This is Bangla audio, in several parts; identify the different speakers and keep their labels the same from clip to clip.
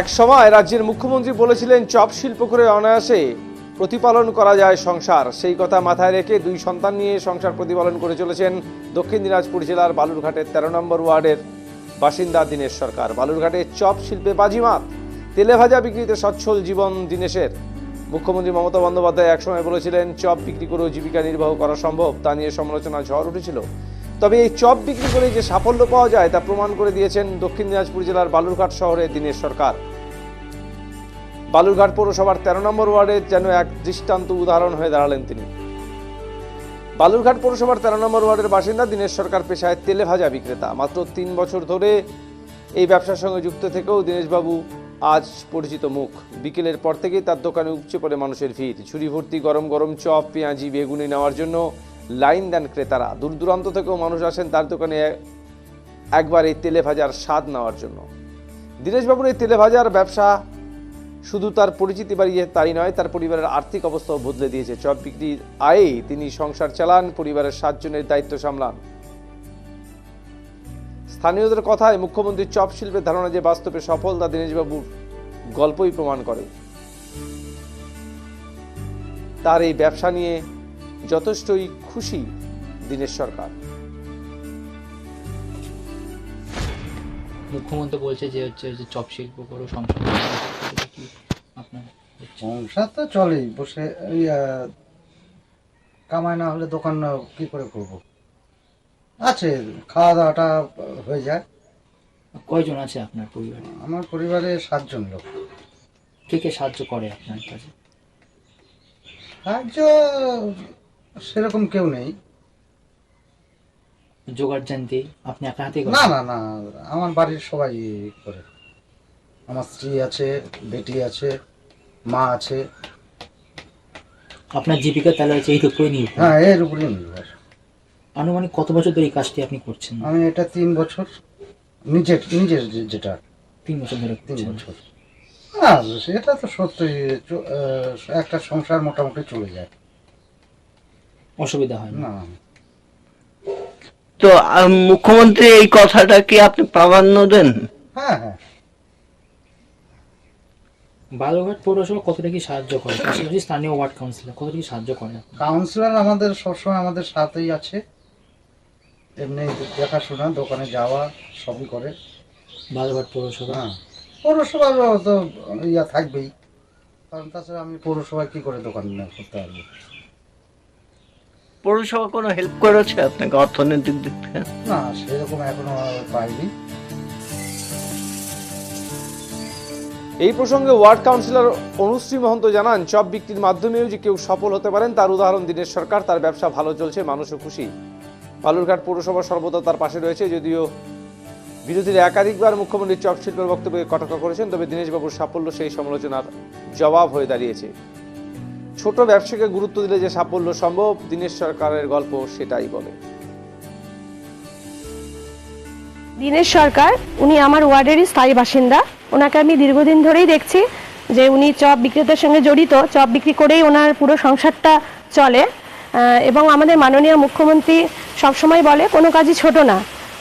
Speaker 1: এক সময় রাজ্যের মুখ্যমন্ত্রী বলেছিলেন, চপ শিল্প করে অনায়াসে প্রতিপালন করা যায় সংসার। সেই কথা মাথায় রেখে দুই সন্তান নিয়ে সংসার প্রতিপালন করে চলেছেন দক্ষিণ দিনাজপুর জেলার বালুরঘাটের তেরো নম্বর ওয়ার্ডের বাসিন্দা দীনেশ সরকার। বালুরঘাটে চপ শিল্পে বাজিমাত তেলে ভাজা বিক্রিতে সচ্ছল জীবন দিনেশের। মুখ্যমন্ত্রী মমতা বন্দ্যোপাধ্যায় একসময় বলেছিলেন, চপ বিক্রি করেও জীবিকা নির্বাহ করা সম্ভব। তা নিয়ে সমালোচনা ঝড় উঠেছিল। তবে এই চপ বিক্রি করে যে সাফল্য পাওয়া যায় তা প্রমাণ করে দিয়েছেন দক্ষিণ দিনাজপুর জেলার বালুরঘাট শহরে দীনেশ সরকার। বালুরঘাট পৌরসভার তেরো নম্বর ওয়ার্ডে যেন এক দৃষ্টান্ত উদাহরণ হয়ে দাঁড়ালেন তিনি। বালুরঘাট পৌরসভার তেরো নম্বর ওয়ার্ডের বাসিন্দা দীনেশ সরকার পেশায় তেলে ভাজা বিক্রেতা। মাত্র তিন বছর ধরে এই ব্যবসার সঙ্গে যুক্ত থেকেও দীনেশবাবু আজ পরিচিত মুখ। বিকেলের পর থেকেই তার দোকানে উপচে পড়ে মানুষের ভিড়। ঝুড়ি ভর্তি গরম গরম চপ, পেঁয়াজি, বেগুনি নেওয়ার জন্য লাইন দেন ক্রেতারা। দূর দূরান্ত থেকেও মানুষ আসেন তার দোকানে একবার এই তেলে ভাজার স্বাদ নেওয়ার জন্য। দীনেশবাবুর এই তেলে ভাজার ব্যবসা শুধু তার পরিচিতি বাড়িয়ে তাই নয়, তার পরিবারের আর্থিক অবস্থাও বদলে দিয়েছে। চপ বিক্রির আয়ে তিনি সংসার চালান, পরিবারের সাতজনের দায়িত্ব সামলান। স্থানীয়দের কথায় মুখ্যমন্ত্রীর চপ শিল্পের ধারণা যে বাস্তবে সফল তা দীনেশবাবুর গল্পই প্রমাণ করে। তার এই ব্যবসা নিয়ে যথেষ্টই খুশি দীনেশ সরকার।
Speaker 2: মুখ্যমন্ত্রী বলছে যে হচ্ছে যে চপ শিল্প করো সংসার আপনার
Speaker 3: সংসার তো চলেই বসে কামাই না হলে দোকান না কি করে করব? আছে খাওয়া দাওয়াটা হয়ে যায়।
Speaker 2: কয়জন আছে আপনার পরিবারে?
Speaker 3: আমার পরিবারে সাতজন লোক।
Speaker 2: কে কে সাহায্য করে আপনার কাছে?
Speaker 3: সাহায্য সেরকম কেউ নেই।
Speaker 2: জোগাড় জানতে আপনি একা হাতে
Speaker 3: না না না আমার বাড়ির সবাই করে। আমার স্ত্রী আছে বেটি আছে মা আছে।
Speaker 2: আপনার জীবিকা তাহলে হচ্ছে এইর উপরে নির্ভর।
Speaker 3: হ্যাঁ এর উপরে নির্ভর।
Speaker 2: আনুমানিক কত বছর ধরে এই কাজটি আপনি করছেন?
Speaker 3: আমি এটা তিন বছর নিজের নিজের যে- যেটা।
Speaker 2: তিন বছর ধরে
Speaker 3: তিন
Speaker 2: করছেন।
Speaker 3: বছর। না সেটা তো সত্যি চ- আহ, একটা সংসার মোটামুটি চলে যায়।
Speaker 2: অসুবিধা হয় না।
Speaker 4: তো মুখ্যমন্ত্রী এই কথাটা কি আপনি প্রাধান্য দেন?
Speaker 3: হ্যাঁ হ্যাঁ।
Speaker 2: বালুরঘাট পৌরসভা কতটা কি সাহায্য করে? পাশাপাশি স্থানীয় ওয়ার্ড কাউন্সিলর কতটা কি সাহায্য করে?
Speaker 3: কাউন্সিলর আমাদের সবসময় আমাদের সাথেই আছে। এমনি দেখাশোনা দোকানে যাওয়া সবই করে।
Speaker 2: বালুরঘাট পৌরসভা?
Speaker 3: হ্যাঁ। পৌরসভার তো ইয়া থাকবেই। কারণ তাছাড়া আমি পৌরসভায় কি করে দোকান করতে পারব?
Speaker 4: পৌরসভা কোনো হেল্প করেছে আপনাকে? অর্থনৈতিক দিক থেকে?
Speaker 3: না সেরকম এখনও পাইনি।
Speaker 1: এই প্রসঙ্গে ওয়ার্ড কাউন্সিলর অনুশ্রী মহন্ত জানান চপ বিক্রির মাধ্যমেও যে কেউ সফল হতে পারেন তার উদাহরণ দিনের সরকার তার ব্যবসা ভালো চলছে মানুষও খুশি। বালুরঘাট পৌরসভা সর্বদা তার পাশে রয়েছে যদিও বিরোধীরা একাধিকবার মুখ্যমন্ত্রীর চপ শিল্পের বক্তব্যে কটাক্ষ করেছেন তবে দীনেশবাবুর সাফল্য সেই সমালোচনার জবাব হয়ে দাঁড়িয়েছে। ছোট ব্যবসাকে গুরুত্ব দিলে যে সাফল্য সম্ভব, দীনেশ সরকারের গল্প সেটাই বলে।
Speaker 5: দীনেশ সরকার, উনি আমার ওয়ার্ডেরই স্থায়ী বাসিন্দা। ওনাকে আমি দীর্ঘদিন ধরেই দেখছি যে উনি চপ বিক্রেতার সঙ্গে জড়িত। চপ বিক্রি করেই ওনার পুরো সংসারটা চলে। এবং আমাদের মাননীয় মুখ্যমন্ত্রী সবসময় বলে, কোনো কাজই ছোট না।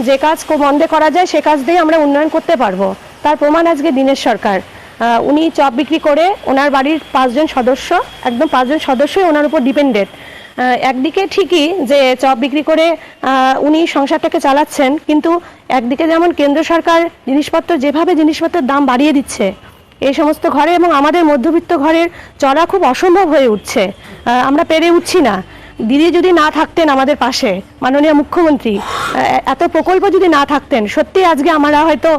Speaker 5: যে কাজ মন্দে করা যায়, সে কাজ দিয়ে আমরা উন্নয়ন করতে পারব। তার প্রমাণ আজকে দীনেশ সরকার। উনি চপ বিক্রি করে ওনার বাড়ির পাঁচজন সদস্য একদম পাঁচজন সদস্যই ওনার উপর ডিপেন্ডেড। আহ, একদিকে ঠিকই যে চপ বিক্রি করে উনি সংসারটাকে চালাচ্ছেন কিন্তু একদিকে যেমন কেন্দ্র সরকার জিনিসপত্র যেভাবে জিনিসপত্রের দাম বাড়িয়ে দিচ্ছে এই সমস্ত ঘরে এবং আমাদের মধ্যবিত্ত ঘরের চলা খুব অসম্ভব হয়ে উঠছে। আমরা পেরে উঠছি না। দিদি যদি না থাকতেন আমাদের পাশে মাননীয় মুখ্যমন্ত্রী এত প্রকল্প যদি না থাকতেন সত্যি আজকে আমরা হয়তো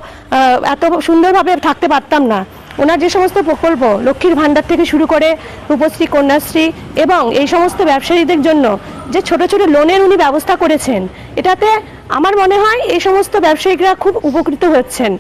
Speaker 5: এত সুন্দরভাবে থাকতে পারতাম না। ওনার যে সমস্ত প্রকল্প লক্ষ্মীর ভাণ্ডার থেকে শুরু করে রূপশ্রী, কন্যাশ্রী এবং এই সমস্ত ব্যবসায়ীদের জন্য যে ছোট ছোট লোনের উনি ব্যবস্থা করেছেন, এটাতে আমার মনে হয় এই সমস্ত ব্যবসায়ীরা খুব উপকৃত হচ্ছেন।